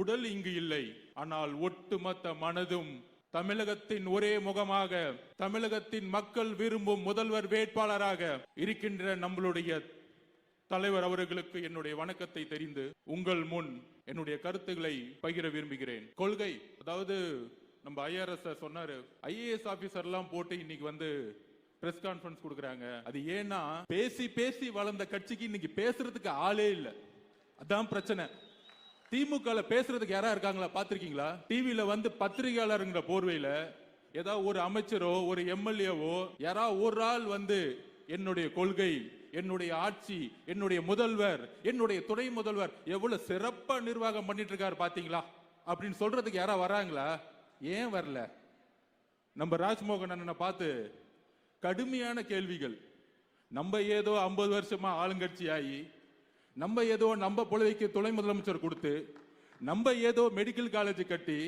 உடல் இங்கு இல்லை. ஆனால் ஒட்டுமொத்த மனதும் தமிழகத்தின் ஒரே முகமாக தமிழகத்தின் மக்கள் விரும்பும் முதல்வர் வேட்பாளராக இருக்கின்ற நம்மளுடைய தலைவர் அவர்களுக்கு என்னுடைய வணக்கத்தை தெரிந்து உங்கள் முன் என்னுடைய கருத்துக்களை பகிர விரும்புகிறேன். கொள்கை அதாவது நம்ம ஐஆர்எஸ் சொன்னாரு ஐஏஎஸ் ஆபீசர் எல்லாம் போட்டு இன்னைக்கு வந்து பிரஸ் கான்ஃபரன்ஸ் கொடுக்குறாங்க. அது ஏன்னா பேசி பேசி வளர்ந்த கட்சிக்கு இன்னைக்கு பேசுறதுக்கு ஆளே இல்லை. அதான் பிரச்சனை. திமுக பேசுறதுக்கு யாரா இருக்காங்களா? பாத்திருக்கீங்களா டிவியில வந்து பத்திரிகையாளருங்கிற போர்வையில ஏதாவது ஒரு அமைச்சரோ ஒரு எம்எல்ஏவோ யாரா ஒரு ஆள் வந்து என்னுடைய கொள்கை என்னுடைய ஆட்சி என்னுடைய முதல்வர் என்னுடைய துணை முதல்வர் எவ்வளவு சிறப்பா நிர்வாகம் பண்ணிட்டு இருக்காரு பாத்தீங்களா அப்படின்னு சொல்றதுக்கு யாரா வராங்களா? ஏன் வரல? நம்ம ராஜ்மோகன் அண்ணனை பார்த்து கடுமையான கேள்விகள். நம்ம ஏதோ ஐம்பது வருஷமா ஆளுங்கட்சி ஆகி நம்ம ஏதோ நம்ம பொழுதைக்கு துணை முதலமைச்சர் கொடுத்து நம்ம ஏதோ மெடிக்கல் காலேஜ் கட்டி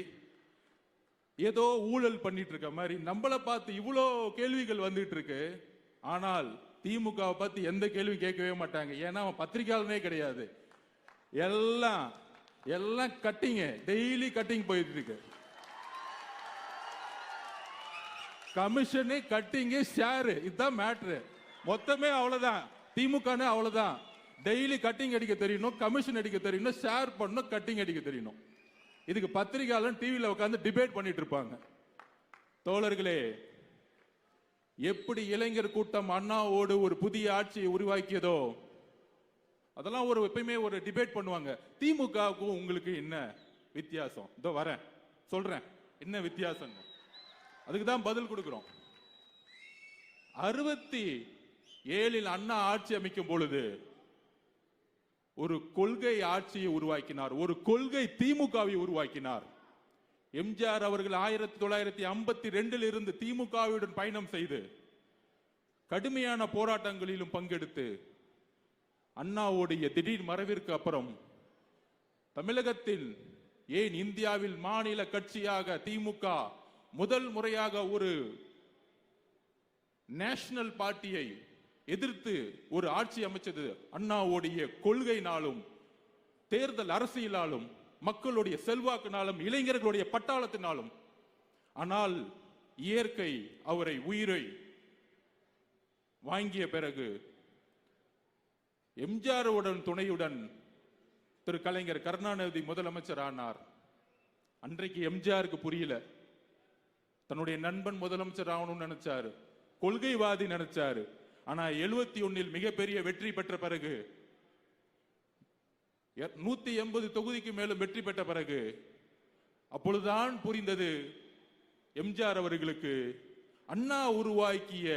ஏதோ ஊழல் பண்ணிட்டு இருக்க மாதிரி நம்மளை பார்த்து இவ்வளோ கேள்விகள் வந்துட்டு இருக்கு. ஆனால் திமுகவை பார்த்து பத்தி எந்த கேள்வி கேட்கவே மாட்டாங்க. ஏன்னா அவன் பத்திரிகையாளனே கிடையாது. எல்லாம் எல்லாம் கட்டிங்க டெய்லி கட்டிங் போயிட்டு இருக்கு. கமிஷனு கட்டிங்கு ஷேரு இதுதான் மேட்ரு மொத்தமே அவ்வளோதான் திமுகனே அவ்வளோதான் டெய்லி கட்டிங் அடிக்க தெரியணும் கமிஷன் அடிக்க தெரியணும் ஷேர் பண்ணணும் கட்டிங் அடிக்க தெரியணும் இதுக்கு பத்திரிகையாளர் டிவியில் உட்காந்து டிபேட் பண்ணிட்டு இருப்பாங்க. தோழர்களே எப்படி இளைஞர் கூட்டம் அண்ணாவோடு ஒரு புதிய ஆட்சியை உருவாக்கியதோ அதெல்லாம் ஒரு எப்பயுமே ஒரு டிபேட் பண்ணுவாங்க. திமுகவுக்கும் உங்களுக்கு என்ன வித்தியாசம்? இதோ வரேன் சொல்றேன் என்ன வித்தியாசம்? அதுக்கு தான் பதில் கொடுக்குறோம். அறுபத்தி ஏழில் அண்ணா ஆட்சி அமைக்கும் பொழுது ஒரு கொள்கை ஆட்சியை உருவாக்கினார் ஒரு கொள்கை திமுகவை உருவாக்கினார். எம்ஜிஆர் அவர்கள் ஆயிரத்தி தொள்ளாயிரத்தி ஐம்பத்தி ரெண்டில் இருந்து திமுகவுடன் பயணம் செய்து கடுமையான போராட்டங்களிலும் பங்கெடுத்து அண்ணாவுடைய திடீர் மறைவிற்கு அப்புறம் தமிழகத்தில் ஏன் இந்தியாவில் மாநில கட்சியாக திமுக முதல் முறையாக ஒரு நேஷனல் பார்ட்டியை எதிர்த்து ஒரு ஆட்சி அமைச்சது அண்ணாவுடைய கொள்கையினாலும் தேர்தல் அரசியலாலும் மக்களுடைய செல்வாக்கினாலும் இளைஞர்களுடைய பட்டாளத்தினாலும். ஆனால் இயற்கை அவரை உயிரை வாங்கிய பிறகு எம்ஜிஆருடன் துணையுடன் திரு கலைஞர் கருணாநிதி முதலமைச்சர் ஆனார். அன்றைக்கு எம்ஜிஆருக்கு புரியல. தன்னுடைய நண்பன் முதலமைச்சர் ஆகணும்னு நினைச்சாரு. கொள்கைவாதி நினைச்சாரு. ஆனா எழுபத்தி ஒன்னில் மிகப்பெரிய வெற்றி பெற்ற பிறகு நூத்தி எண்பது தொகுதிக்கு மேலும் வெற்றி பெற்ற பிறகு அப்பொழுதுதான் புரிந்தது எம்ஜிஆர் அவர்களுக்கு அண்ணா உருவாக்கிய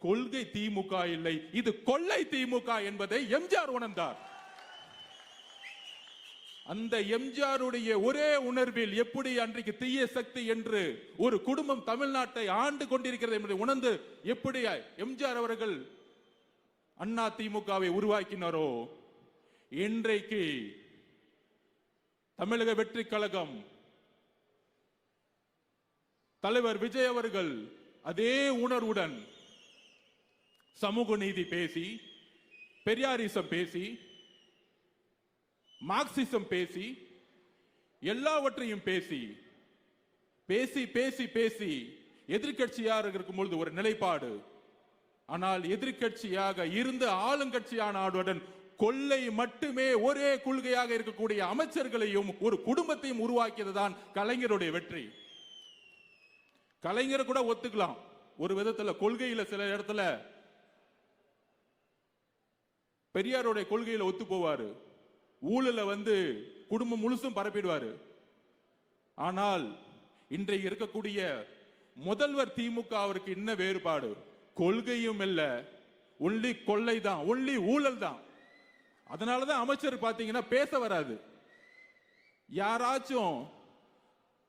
கொள்கை திமுக இல்லை இது கொள்ளை திமுக என்பதை எம்ஜிஆர் உணர்ந்தார். அந்த எம்ஜிஆருடைய ஒரே உணர்வில் எப்படி அன்றைக்கு தீய சக்தி என்று ஒரு குடும்பம் தமிழ்நாட்டை ஆண்டு கொண்டிருக்கிறது என்பதை உணர்ந்து எப்படி எம்ஜிஆர் அவர்கள் அண்ணா திமுகவை உருவாக்கினாரோ இன்றைக்கு தமிழக வெற்றி கழகம் தலைவர் விஜய் அவர்கள் அதே உணர்வுடன் சமூக நீதி பேசி பெரியாரிசம் பேசி மார்க்சிசம் பேசி எல்லாவற்றையும் பேசி பேசி பேசி பேசி எதிர்கட்சியாக இருக்கும் பொழுது ஒரு நிலைப்பாடு. ஆனால் எதிர்க்கட்சியாக இருந்து ஆளுங்கட்சியான நாடுடன் கொள்ளை மட்டுமே ஒரே கொள்கையாக இருக்கக்கூடிய அமைச்சர்களையும் ஒரு குடும்பத்தையும் உருவாக்கியது தான் கலைஞருடைய வெற்றி. கலைஞர் கூட ஒத்துக்கலாம். ஒரு விதத்துல கொள்கையில சில இடத்துல பெரியாருடைய கொள்கையில ஒத்து போவாரு. ஊழல வந்து குடும்பம் முழுசும் பரப்பிடுவாரு. ஆனால் இன்றைக்கு இருக்கக்கூடிய முதல்வர் திமுக அவருக்கு என்ன வேறுபாடு. கொள்கையும் இல்லை. ஒன்லி கொள்ளை தான். ஒன்லி ஊழல் தான். அதனாலதான் அமைச்சர் பாத்தீங்கன்னா பேச வராது. யாராச்சும்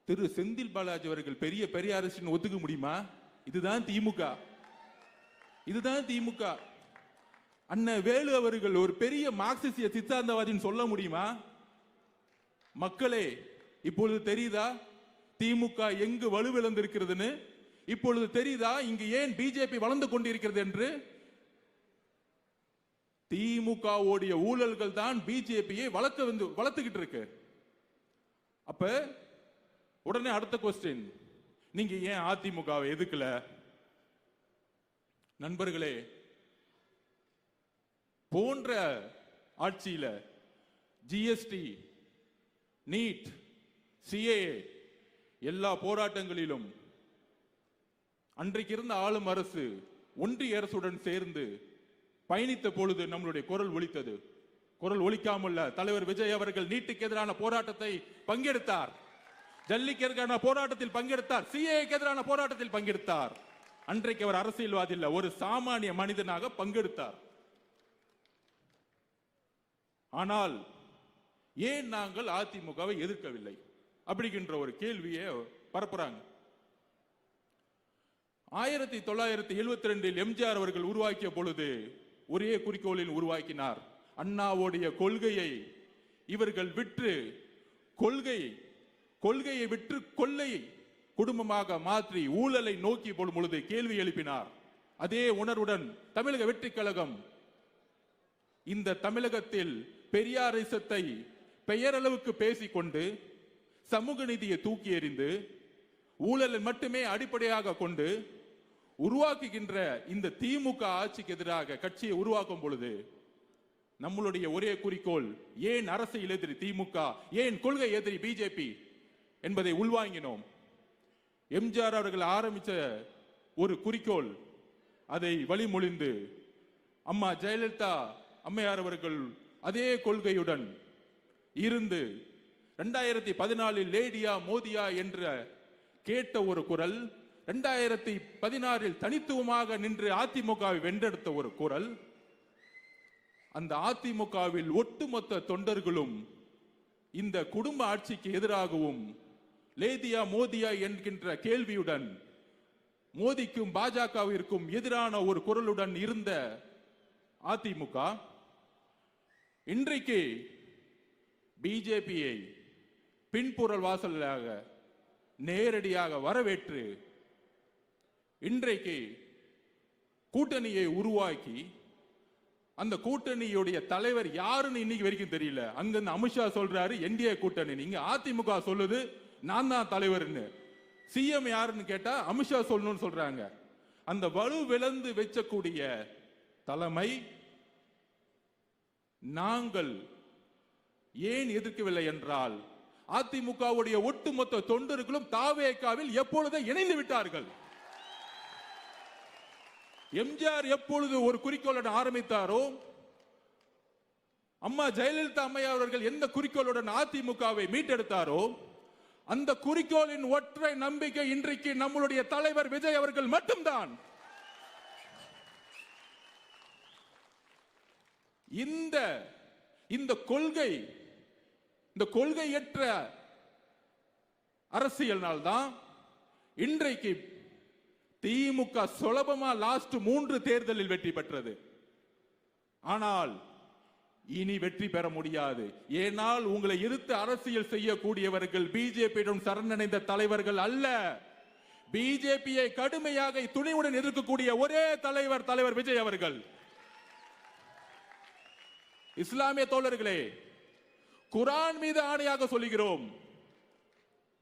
திரு செந்தில் பாலாஜி அவர்கள் பெரிய பெரிய அரசின் ஒத்துக்க முடியுமா? இதுதான் திமுக. இதுதான் திமுக. அண்ணன் வேலு அவர்கள் ஒரு பெரிய மார்க்சிசிய சித்தாந்தவாதின்னு சொல்ல முடியுமா? மக்களே இப்பொழுது தெரியுதா? திமுக எங்கு வலுவிழந்திருக்கிறதுன்னு இப்பொழுது தெரியுதா? இங்கு ஏன் பிஜேபி வளர்ந்து கொண்டிருக்கிறது என்று? திமுகவுடைய ஊழல்கள் தான் பிஜேபியை வளர்க்க வந்து வளர்த்துக்கிட்டு இருக்கு. அப்ப உடனே அடுத்த கொஸ்டின் நீங்க ஏன் அதிமுகவை எதுக்கல நண்பர்களே போன்ற ஆட்சியில் ஜிஎஸ்டி நீட் சிஏஏ எல்லா போராட்டங்களிலும் அன்றைக்கு இருந்த ஆளும் அரசு ஒன்றிய அரசுடன் சேர்ந்து பயணித்த பொழுது நம்மளுடைய குரல் ஒலித்தது. குரல் ஒலிக்காமல் தலைவர் விஜய் அவர்கள் நீட்டுக்கு எதிரான போராட்டத்தை பங்கெடுத்தார். ஜல்லிக்கு எதிரான போராட்டத்தில் பங்கெடுத்தார். சிஏக்கு எதிரான போராட்டத்தில் பங்கெடுத்தார். அன்றைக்கு அவர் அரசியல்வாதி இல்ல ஒரு சாமானிய மனிதனாக பங்கெடுத்தார். ஆனால் ஏன் நாங்கள் அதிமுகவை எதிர்க்கவில்லை? அப்படிங்கின்ற ஒரு கேள்வியை பரப்புறாங்க. ஆயிரத்தி தொள்ளாயிரத்தி எழுபத்தி ரெண்டில் எம்ஜிஆர் அவர்கள் உருவாக்கிய பொழுது ஒரே குறிக்கோளில் உருவாக்கினார். அண்ணாவுடைய கொள்கையை இவர்கள் விற்று கொள்கை கொள்கையை விற்று கொள்ளையை குடும்பமாக மாற்றி ஊழலை நோக்கி போடும் பொழுது கேள்வி எழுப்பினார். அதே உணர்வுடன் தமிழக வெற்றி கழகம் இந்த தமிழகத்தில் பெரியாரிசத்தை பெயரளவுக்கு பேசிக்கொண்டு சமூக நீதியை தூக்கி எறிந்து ஊழலை மட்டுமே அடிப்படையாக கொண்டு உருவாக்குகின்ற இந்த திமுக ஆட்சிக்கு எதிராக கட்சியை உருவாக்கும் பொழுது நம்மளுடைய ஒரே குறிக்கோள் ஏன் அரசியல் எதிரி திமுக ஏன் கொள்கை எதிரி பிஜேபி என்பதை உள்வாங்கினோம். எம்ஜிஆர் அவர்கள் ஆரம்பித்த ஒரு குறிக்கோள் அதை வழிமொழிந்து அம்மா ஜெயலலிதா அம்மையார் அவர்கள் அதே கொள்கையுடன் இருந்து ரெண்டாயிரத்தி பதினாலில் லேடியா மோதியா என்ற கேட்ட ஒரு குரல் ரெண்டாயிரத்தி பதினாறில் தனித்துவமாக நின்று அதிமுகவை வென்றெடுத்த ஒரு குரல் அந்த அதிமுகவில் ஒட்டுமொத்த தொண்டர்களும் இந்த குடும்ப ஆட்சிக்கு எதிராகவும் லேதியா மோதியா என்கின்ற கேள்வியுடன் மோதிக்கும் பாஜகவிற்கும் எதிரான ஒரு குரலுடன் இருந்த அதிமுக இன்றைக்கு பிஜேபியை பின்புறல் வாசலாக நேரடியாக வரவேற்று இன்றைக்கு கூட்டணியை உருவாக்கி அந்த கூட்டணியுடைய தலைவர் யாருன்னு இன்னைக்கு வரைக்கும் தெரியல. அங்கிருந்து அமித்ஷா சொல்றாரு என்டிஏ கூட்டணி. நீங்க அதிமுக சொல்லுது நான் தான் தலைவர்னு. சிஎம் யாருன்னு கேட்டா அமித்ஷா சொல்லணும்னு சொல்றாங்க. அந்த வலு விளந்து வச்சக்கூடிய தலைமை நாங்கள் ஏன் எதிர்க்கவில்லை என்றால் அதிமுகவுடைய ஒட்டுமொத்த தொண்டர்களும் தாவேக்காவில் எப்பொழுதும் இணைந்து விட்டார்கள். எம்ஜிஆர் எப்பொழுது ஒரு குறிக்கோளுடன் ஆரம்பித்தாரோ அம்மா ஜெயலலிதா அம்மையார் அவர்கள் எந்த குறிக்கோளுடன் அதிமுகவை மீட்டெடுத்தாரோ அந்த குறிக்கோளின் ஒற்றை நம்பிக்கை இன்றைக்கு நம்மளுடைய தலைவர் விஜய் அவர்கள் மட்டும்தான். இந்த இந்த கொள்கை இந்த கொள்கையற்ற அரசியல்னால்தான் இன்றைக்கு திமுக சுலபமா லாஸ்ட் மூன்று தேர்தலில் வெற்றி பெற்றது. ஆனால் இனி வெற்றி பெற முடியாது. ஏனால் உங்களை எதிர்த்து அரசியல் செய்யக்கூடியவர்கள் பிஜேபியிடம் சரணடைந்த தலைவர்கள் அல்ல. பிஜேபியை கடுமையாக துணிவுடன் எதிர்க்கக்கூடிய ஒரே தலைவர் தலைவர் விஜய் அவர்கள். இஸ்லாமிய தோழர்களே குரான் மீது ஆணையாக சொல்லுகிறோம்.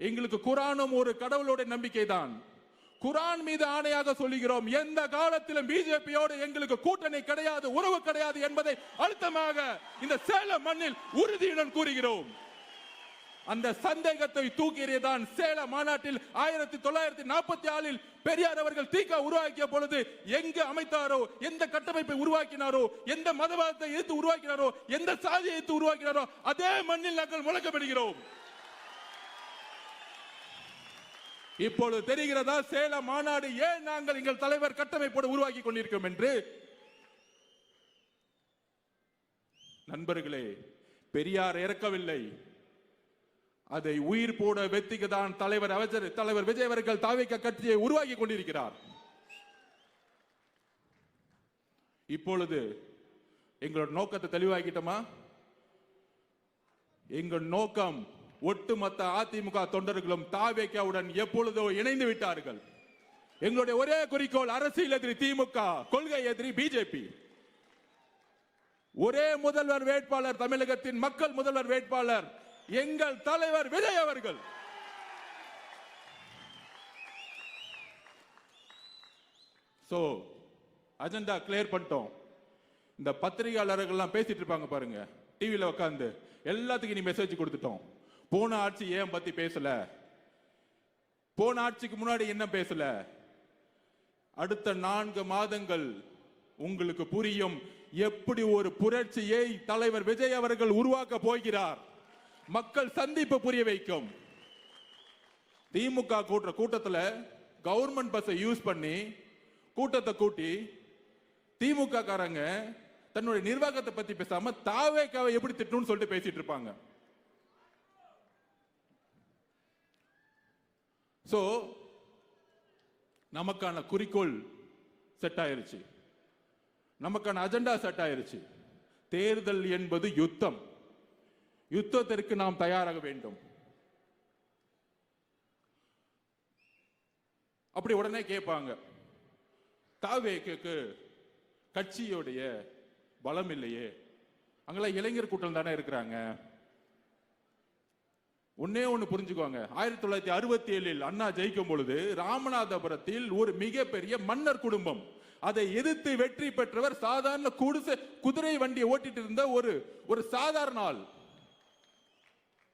எங்களுக்கு குரானும் ஒரு கடவுளோட நம்பிக்கை தான் குரான் மீது ஆணையாக சொல்லுகிறோம் எந்த காலத்திலும் பிஜேபியோடு எங்களுக்கு கூட்டணி கிடையாது உறவு கிடையாது என்பதை அழுத்தமாக இந்த சேலம் மண்ணில் உறுதியுடன் கூறுகிறோம். அந்த சந்தேகத்தை தூக்கி எறியதான் சேல மாநாட்டில் ஆயிரத்தி தொள்ளாயிரத்தி நாற்பத்தி ஆறில் பெரியார் அவர்கள் தீகா உருவாக்கிய பொழுது எங்கு அமைத்தாரோ எந்த கட்டமைப்பை உருவாக்கினாரோ எந்த மதவாதத்தை எதிர்த்து உருவாக்கினாரோ எந்த சாதியை எதிர்த்து உருவாக்கினாரோ அதே மண்ணில் நாங்கள் முழக்கப்படுகிறோம் இப்பொழுது தெரிகிறதா சேலம் மாநாடு ஏன் நாங்கள் எங்கள் தலைவர் கட்டமைப்போடு உருவாக்கி கொண்டிருக்கோம் என்று? நண்பர்களே பெரியார் இறக்கவில்லை. அதை உயிர் போட வெத்திக்கு தான் தலைவர் அமைச்சர் தலைவர் விஜய் அவர்கள் தாவிக்க கட்சியை உருவாக்கி கொண்டிருக்கிறார். இப்பொழுது எங்களோட நோக்கத்தை தெளிவாக்கிட்டோமா? எங்கள் நோக்கம் ஒட்டுமொத்த அதிமுக தொண்டர்களும் தாவேக்காவுடன் எப்பொழுதோ இணைந்து விட்டார்கள். எங்களுடைய ஒரே குறிக்கோள் அரசியல் எதிரி திமுக கொள்கை எதிரி பிஜேபி. ஒரே முதல்வர் வேட்பாளர் தமிழகத்தின் மக்கள் முதல்வர் வேட்பாளர் எங்கள் தலைவர் விஜய் அவர்கள். சோ அஜெண்டா கிளியர் பண்ணிட்டோம். இந்த பத்திரிகையாளர்கள்லாம் பேசிட்டு இருப்பாங்க பாருங்க. டிவியில் உட்காந்து எல்லாத்துக்கும் நீ மெசேஜ் கொடுத்துட்டோம். போன ஆட்சி ஏன் பத்தி பேசல? போன ஆட்சிக்கு முன்னாடி என்ன பேசல? அடுத்த நான்கு மாதங்கள் உங்களுக்கு புரியும். எப்படி ஒரு புரட்சியை தலைவர் விஜய் அவர்கள் உருவாக்க போகிறார்? மக்கள் சந்திப்பு புரிய வைக்கும். திமுக கூட்டுற கூட்டத்தில் கவர்மெண்ட் பஸ்ஸை யூஸ் பண்ணி கூட்டத்தை கூட்டி திமுக காரங்க தன்னுடைய நிர்வாகத்தை பத்தி பேசாம தாவேக்காவை எப்படி திட்டணும்னு சொல்லிட்டு பேசிட்டு இருப்பாங்க. சோ நமக்கான குறிக்கோள் செட் ஆயிருச்சு. நமக்கான அஜெண்டா செட் ஆயிருச்சு. தேர்தல் என்பது யுத்தம். யுத்தத்திற்கு நாம் தயாராக வேண்டும். அப்படி உடனே கேட்பாங்க தாவேக்கு கட்சியுடைய பலம் இல்லையே. அங்கெல்லாம் இளைஞர் கூட்டம் தானே இருக்கிறாங்க. ஒன்னே ஒன்று புரிஞ்சுக்கோங்க. ஆயிரத்தி தொள்ளாயிரத்தி அறுபத்தி ஏழில் அண்ணா ஜெயிக்கும் பொழுது ராமநாதபுரத்தில் ஒரு மிகப்பெரிய மன்னர் குடும்பம். அதை எதிர்த்து வெற்றி பெற்றவர் சாதாரண குடிசை குதிரை வண்டியை ஓட்டிட்டு இருந்த ஒரு ஒரு சாதாரண ஆள்.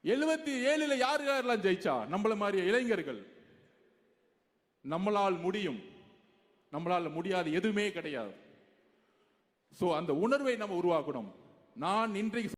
எழுபத்தி ஏழுல யார் யாரெல்லாம் ஜெயிச்சா? நம்மள மாதிரி இளைஞர்கள். நம்மளால் முடியும். நம்மளால் முடியாது எதுவுமே கிடையாது. சோ அந்த உணர்வை நம்ம உருவாக்கணும். நான் இன்றைக்கு